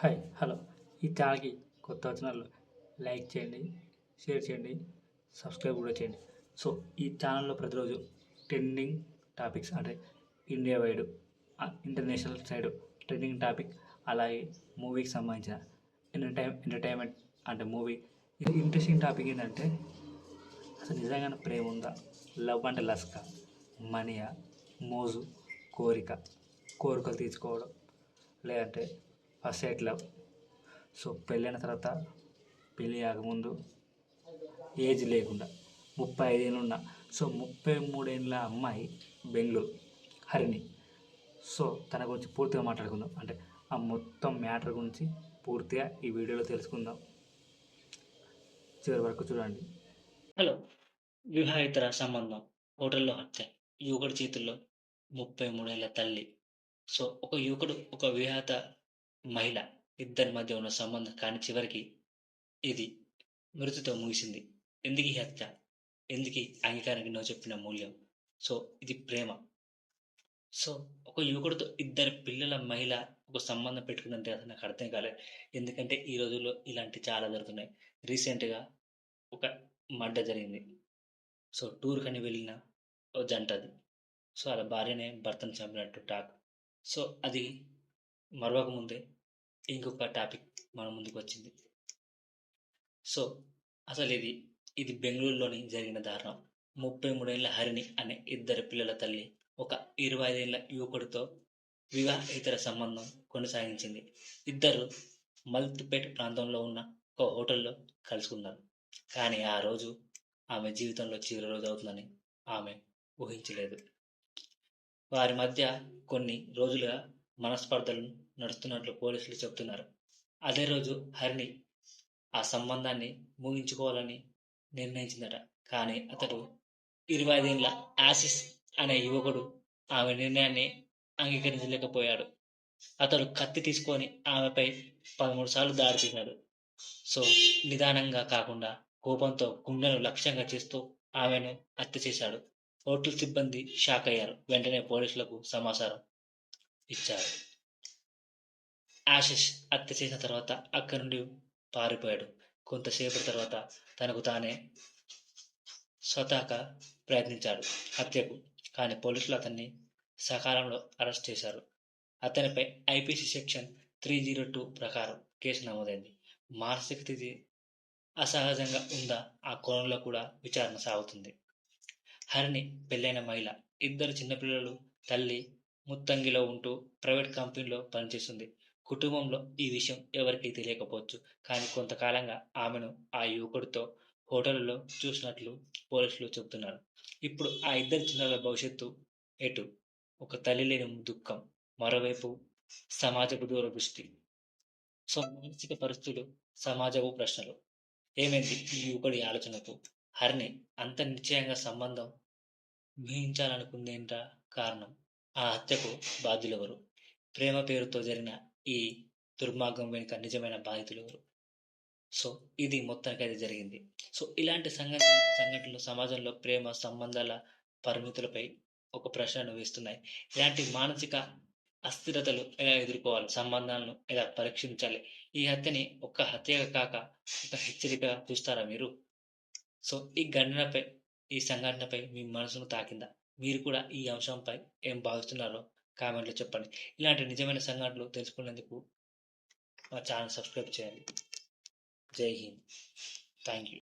Hi hello. ఈ ఛానల్కి కొత్త వచ్చిన లైక్ చేయండి షేర్ చేయండి సబ్స్క్రైబ్ కూడా చేయండి. సో ఈ ఛానల్లో ప్రతిరోజు ట్రెండింగ్ టాపిక్స్ అంటే India wide international side trending topic అలాగే మూవీకి సంబంధించిన ఎంటర్టైన్ ఎంటర్టైన్మెంట్ అంటే మూవీ. ఇది ఇంట్రెస్టింగ్ టాపిక్ ఏంటంటే అసలు నిజంగానే ప్రేమ ఉందా? లవ్ అంటే లస్క మనీయా మోజు కోరిక కోరికలు తీర్చుకోవడం లేదంటే ఫస్ట్ సైట్ లవ్ సో పెళ్ళైన తర్వాత పెళ్ళి కాకముందు ఏజ్ లేకుండా ముప్పై ఐదేళ్ళు ఉన్న సో ముప్పై మూడేళ్ళ అమ్మాయి బెంగళూరు హరిణి. సో తన గురించి పూర్తిగా మాట్లాడుకుందాం. అంటే ఆ మొత్తం మ్యాటర్ గురించి పూర్తిగా ఈ వీడియోలో తెలుసుకుందాం. చివరి వరకు చూడండి. హలో. వివాహేతర సంబంధం. హోటల్లో హత్య. యువకుడి చేతుల్లో ముప్పై మూడేళ్ళ తల్లి. సో ఒక యువకుడు ఒక వివాహత మహిళ ఇద్దరి మధ్య ఉన్న సంబంధం కానీ చివరికి ఇది మృతితో ముగిసింది. ఎందుకు ఈ హత్య? ఎందుకు అంగీకారానికి నో చెప్పిన మూల్యం? సో ఇది ప్రేమ. సో ఒక యువకుడితో ఇద్దరు పిల్లల మహిళ ఒక సంబంధం పెట్టుకుందంటే అసలు నాకు అర్థం కాలేదు ఎందుకంటే ఈ రోజుల్లో ఇలాంటి చాలా జరుగుతున్నాయి. రీసెంట్గా ఒక మడ్డ జరిగింది. సో టూర్ కని వెళ్ళిన ఓ జంట అది. సో అలా భార్యనే భర్తను చంపినట్టు టాక్. సో అది మరొక ముందే ఇంకొక టాపిక్ మన ముందుకు వచ్చింది. సో అసలు ఇది ఇది బెంగళూరులోని జరిగిన దారుణం. ముప్పై మూడేళ్ళ హరిణి అనే ఇద్దరు పిల్లల తల్లి ఒక ఇరవై ఐదేళ్ళ యువకుడితో వివాహేతర సంబంధం కొనసాగించింది. ఇద్దరు మల్తిపేట్ ప్రాంతంలో ఉన్న ఒక హోటల్లో కలుసుకున్నారు. కానీ ఆ రోజు ఆమె జీవితంలో చివరి రోజు అవుతుందని ఆమె ఊహించలేదు. వారి మధ్య కొన్ని రోజులుగా మనస్పర్ధలు నడుస్తున్నట్లు పోలీసులు చెబుతున్నారు. అదే రోజు హరిణి ఆ సంబంధాన్ని ముగించుకోవాలని నిర్ణయించిందట. కానీ అతడు ఇరవై ఐదేళ్ళ ఆసిస్ అనే యువకుడు ఆమె నిర్ణయాన్ని అంగీకరించలేకపోయాడు. అతడు కత్తి తీసుకొని ఆమెపై పదమూడు సార్లు దాడి చేశాడు. సో నిదానంగా కాకుండా కోపంతో గుండెను లక్ష్యంగా చేస్తూ ఆమెను హత్య చేశాడు. హోటల్ సిబ్బంది షాక్ అయ్యారు. వెంటనే పోలీసులకు సమాచారం ఇచ్చారు. ఆశిష్ హత్య చేసిన తర్వాత అక్కడి నుండి పారిపోయాడు. కొంతసేపటి తర్వాత తనకు తానే స్వతహాగా ప్రయత్నించాడు హత్యకు కానీ పోలీసులు అతన్ని సకాలంలో అరెస్ట్ చేశారు. అతనిపై I P C section three zero two ప్రకారం కేసు నమోదైంది. మానసిక స్థితి అసహజంగా ఉందా ఆ కోణంలో కూడా విచారణ సాగుతుంది. హరిణి పెళ్ళైన మహిళ ఇద్దరు చిన్నపిల్లలు తల్లి ముత్తంగిలో ఉంటూ ప్రైవేట్ కంపెనీలో పనిచేస్తుంది. కుటుంబంలో ఈ విషయం ఎవరికీ తెలియకపోవచ్చు. కానీ కొంతకాలంగా ఆమెను ఆ యువకుడితో హోటల్లో చూసినట్లు పోలీసులు చెబుతున్నారు. ఇప్పుడు ఆ ఇద్దరు చిన్నారుల భవిష్యత్తు ఎటు? ఒక తల్లి లేని దుఃఖం మరోవైపు సమాజపు దూరదృష్టి. సో మానసిక పరిస్థితులు సమాజపు ప్రశ్నలు. ఏమైంది ఈ యువకుడి ఆలోచనకు? హరిని అంత నిశ్చయంగా సంబంధం మిహించాలనుకుందేంట కారణం? ఆ హత్యకు బాధ్యులెవరు? ప్రేమ పేరుతో జరిగిన ఈ దుర్మార్గం వెనుక నిజమైన బాధితులు ఎవరు సో ఇది మొత్తానికి అయితే జరిగింది. సో ఇలాంటి సంఘటన సంఘటనలు సమాజంలో ప్రేమ సంబంధాల పరిమితులపై ఒక ప్రశ్నను వేస్తున్నాయి. ఇలాంటి మానసిక అస్థిరతలు ఎలా ఎదుర్కోవాలి? సంబంధాలను ఎలా పరీక్షించాలి? ఈ హత్యని ఒక్క హత్యగా కాక ఒక హెచ్చరికగా చూస్తారా మీరు? సో ఈ ఘటనపై ఈ సంఘటనపై మీ మనసును తాకిందా? మీరు కూడా ఈ అంశంపై ఏం భావిస్తున్నారో కామెంట్లో చెప్పండి. ఇలాంటి నిజమైన సంఘటనలు తెలుసుకునేందుకు మా ఛానల్ సబ్స్క్రైబ్ చేయండి. జై హింద్. Thank you.